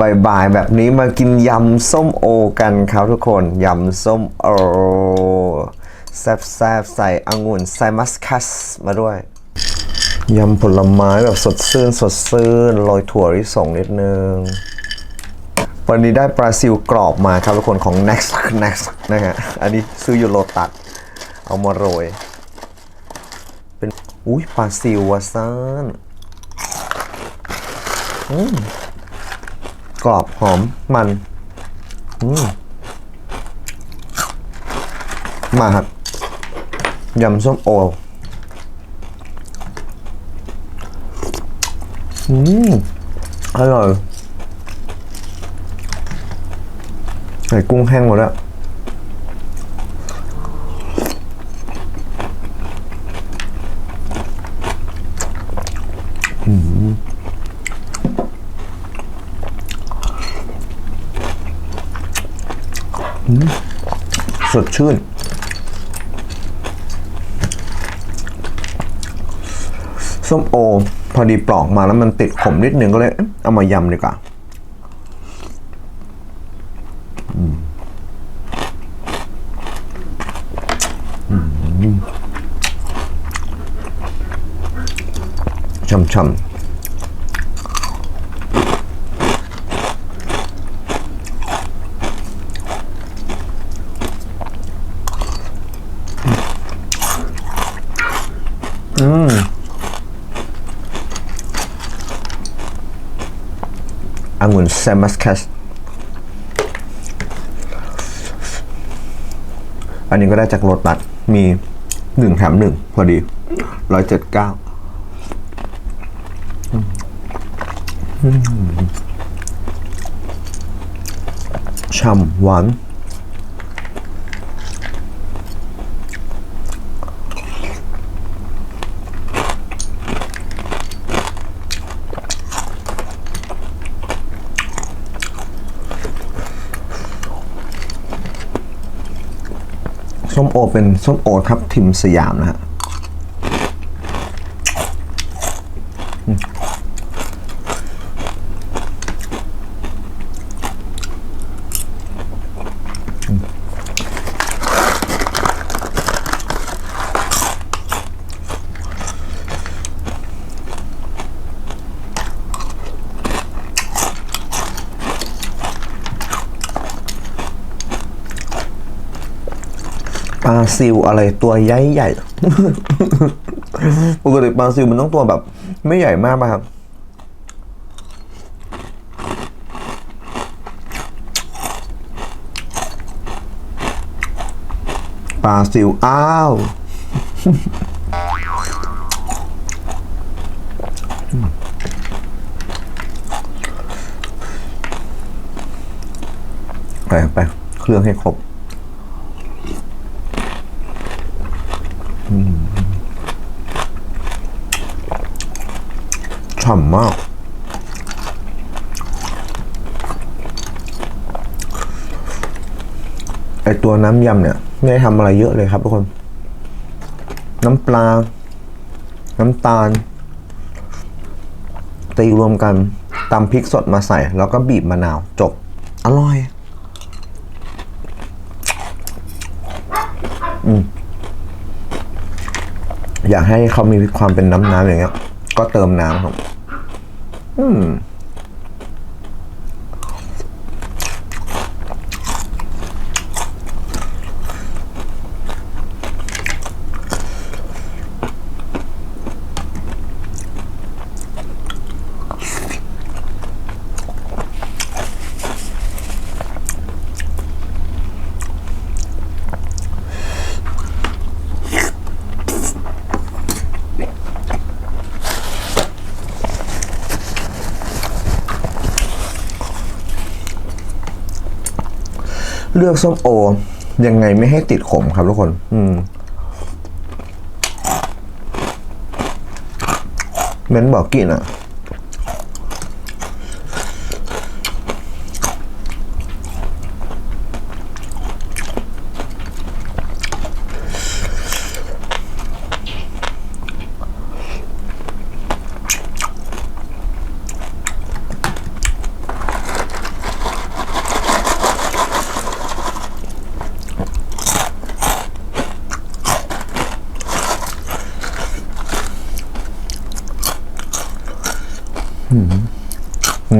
บ่ายๆแบบนี้มากินยำส้มโอกันครับทุกคน ยำส้มโอแซ่บๆใส่องุ่นใส่มัสคัสมาด้วย ยำผลไม้แบบสดชื่นสดชื่นโรยถั่วลิสงนิดนึง วันนี้ได้ปลาซิลกรอบมาครับทุกคนของ next next นะฮะอันนี้ซื้ออยู่โลตัสเอามาโรย เป็น อุ้ยปลาซิลวะซ่านอืม กรอบหอมมันอืมมาครับยำส้มโออืมอร่อยใส่กุ้งแห้งหมดแล้วอืมอืม สดชื่น ส้มโอ พอดีปลอกมาแล้วมันติดขมนิดนึงก็เลย เอามายำดีกว่าช่ำๆ อืมองุ่นแซมัสคัสอันนี้ก็ได้จากโรตัดมีหนึ่งแถมหนึ่งพอดีร้อยเจ็ดเก้าฉ่ำหวาน ส้มโอเป็นส้มโอทับทิมสยามนะฮะ ปลาซิวอะไรตัวใหญ่ใหญ่ปกติปลาซิวมันต้องตัวแบบ ไม่ใหญ่มากป่ะครับปลาซิวอ้าว ไปไปเครื่องให้ครบ ฉ่ำมาก ไอตัวน้ำยำเนี่ย ไม่ได้ทำอะไรเยอะเลยครับทุกคน น้ำปลา น้ำตาล ตีรวมกันตำพริกสดมาใส่ แล้วก็บีบมะนาวจบ อร่อย อืมอยากให้เขามีความเป็นน้ำน้ำอย่างเงี้ย ก็เติมน้ำครับ อื เลือกส้มโอ ยังไงไม่ให้ติดขมครับทุกคน อืมเม้นบอกกินอะ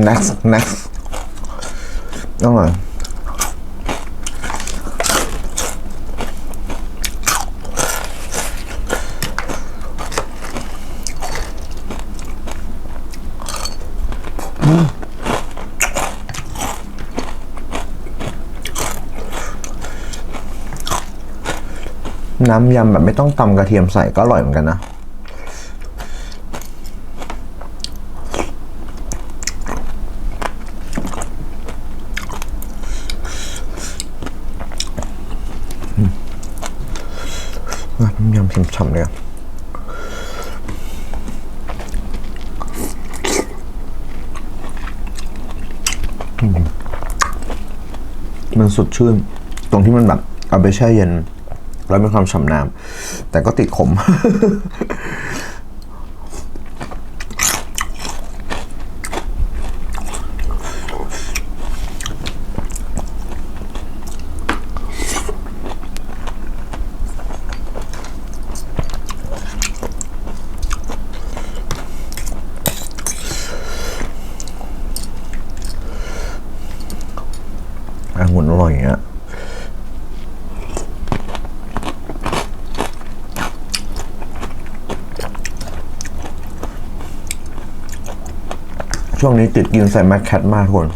next next อร่อยน้ำยำแบบไม่ต้องตำกระเทียมใส่ก็อร่อยเหมือนกันนะ น้ำยำฉ่ำๆเลยอะมันสดชื่น ตรงที่มันแบบเอาไปแช่เย็น แล้วมีความฉ่ำน้ำแต่ก็ติดขม องุ่นอร่อยอย่างเงี้ยช่วงนี้ติดกินใส่แมคแคทมากคน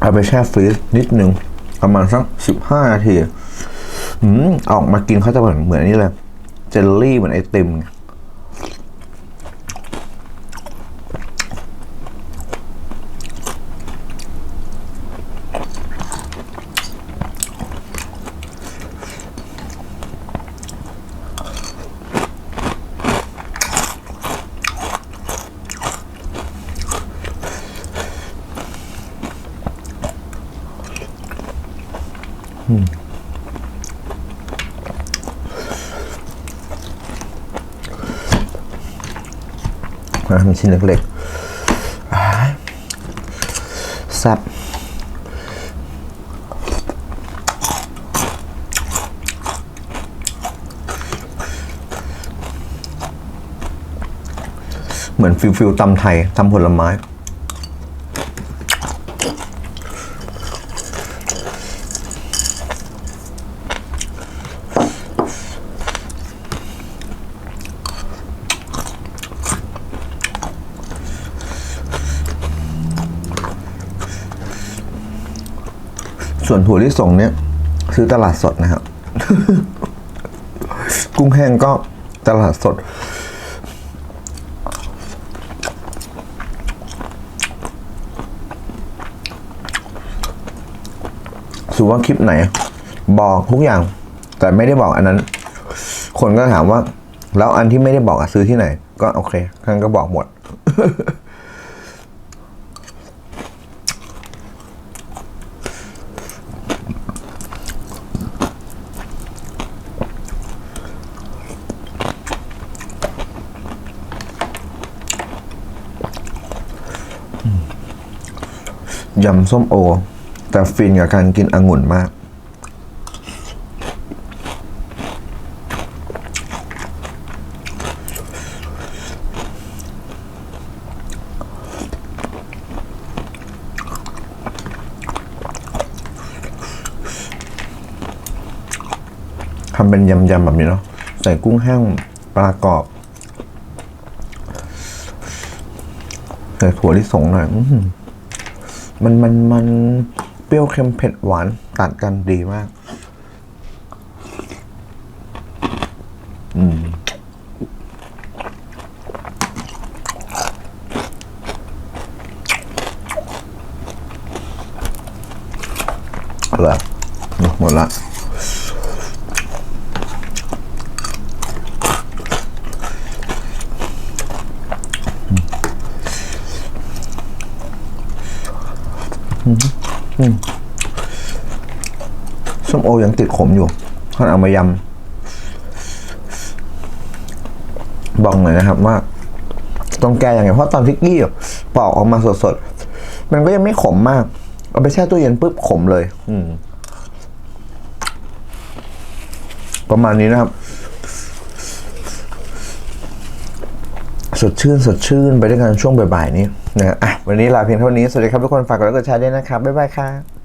เอาไปแช่ฟรีซนิดนึงประมาณสักสิบห้านาทีอืมออกมากินเขาจะเหมือนเหมือนนี้เลย เจลลี่เหมือนไอติม นะมาทำชิ้นเล็กๆแซ่บเหมือนฟิลฟิลตำไทยตำผลไม้ ส่วนถั่วลิสงเนี่ยซื้อตลาดสดนะครับ กุ้งแห้งก็ตลาดสด สูว่าคลิปไหน บอกทุกอย่าง แต่ไม่ได้บอกอันนั้น คนก็ถามว่า แล้วอันที่ไม่ได้บอกอะซื้อที่ไหน ก็โอเคท่านก็บอกหมด ยำส้มโอ แต่ฟินกับการกินองุ่นมาก ทำเป็นยำๆแบบนี้เนาะใส่กุ้งแห้งปลากรอบใส่ถั่วลิสงหน่อย อื มันมันมันเปรี้ยวเค็มเผ็ดหวานตัดกันดีมาก อืมเอาละหมดละ ส้มโอยังติดขมอยู่ท่านเอามายำบอกหน่อยนะครับว่าต้องแก้ยังไง เพราะตอนพิกกี้ปอกออกมาสดๆ มันก็ยังไม่ขมมาก เอาไปแช่ตู้เย็นปุ๊บขมเลย อืมประมาณนี้นะครับ สดชื่นสดชื่นไปด้วยกันช่วงบ่ายๆนี้นะอะวันนี้ลาเพียงเท่านี้ สวัสดีครับทุกคนฝากกดไลค์กดแชร์ด้วยนะครับบ๊ายบายครับ